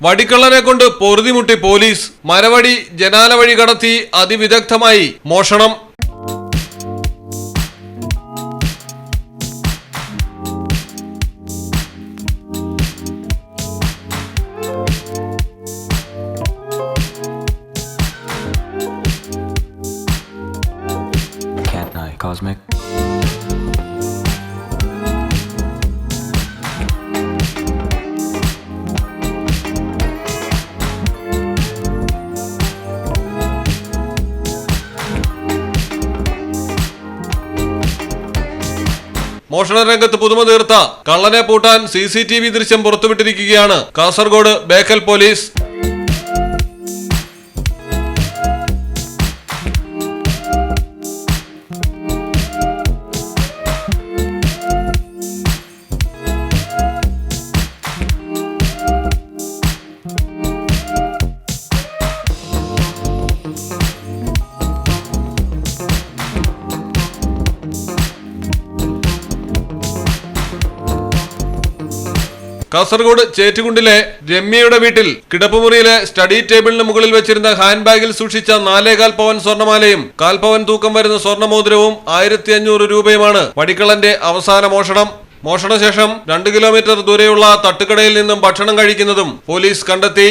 വടിക്കള്ളനെ കൊണ്ട് പൊറുതിമുട്ടി പോലീസ് മരവടി ജനാല വഴി കടത്തി അതിവിദഗ്ധമായി മോഷണം Cosmic. മോഷണ രംഗത്ത് പുതുമ തീർത്ത കള്ളനെ പൂട്ടാൻ സി സി ടി വി ദൃശ്യം പുറത്തുവിട്ടിരിക്കുകയാണ്. കാസർഗോഡ് ബേക്കൽ പോലീസ് കാസർഗോഡ് ചേറ്റുകുണ്ടിലെ രമ്യയുടെ വീട്ടിൽ കിടപ്പുമുറിയിലെ സ്റ്റഡി ടേബിളിന് മുകളിൽ വെച്ചിരുന്ന ഹാൻഡ് ബാഗിൽ സൂക്ഷിച്ച നാലേകാൽ പവൻ സ്വർണമാലയും കാൽപവൻ തൂക്കം വരുന്ന സ്വർണമോതിരവും ആയിരത്തി അഞ്ഞൂറ് രൂപയുമാണ് പടിക്കളന്റെ അവസാന മോഷണം. മോഷണശേഷം രണ്ട് കിലോമീറ്റർ ദൂരെയുള്ള തട്ടുകടയിൽ നിന്നും ഭക്ഷണം കഴിക്കുന്നതും പോലീസ് കണ്ടെത്തി.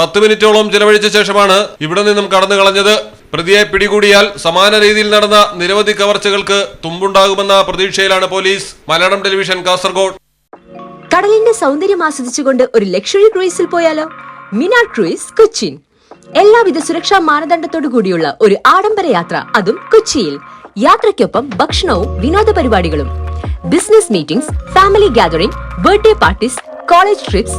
പത്ത് മിനിറ്റോളം ചെലവഴിച്ച ശേഷമാണ് ഇവിടെ നിന്നും കടന്നു കളഞ്ഞത്. പ്രതിയെ പിടികൂടിയാൽ സമാന രീതിയിൽ നടന്ന നിരവധി കവർച്ചകൾക്ക് തുമ്പുണ്ടാകുമെന്ന പ്രതീക്ഷയിലാണ് പോലീസ്. മലയാളം ടെലിവിഷൻ കാസർഗോഡ്. കടലിന്റെ സൗന്ദര്യം ആസ്വദിച്ചുകൊണ്ട് ഒരു ലക്ഷറി ക്രൂയിസിൽ പോയാലോ? മിനാ ക്രൂയിസ് കൊച്ചിൻ. എല്ലാവിധ സുരക്ഷാ മാനദണ്ഡത്തോടു കൂടിയുള്ള ഒരു ആഡംബര യാത്ര അതും കൊച്ചിയിൽ. യാത്രയ്ക്കൊപ്പം ഭക്ഷണവും വിനോദ പരിപാടികളും. Business meetings family gathering birthday parties college trips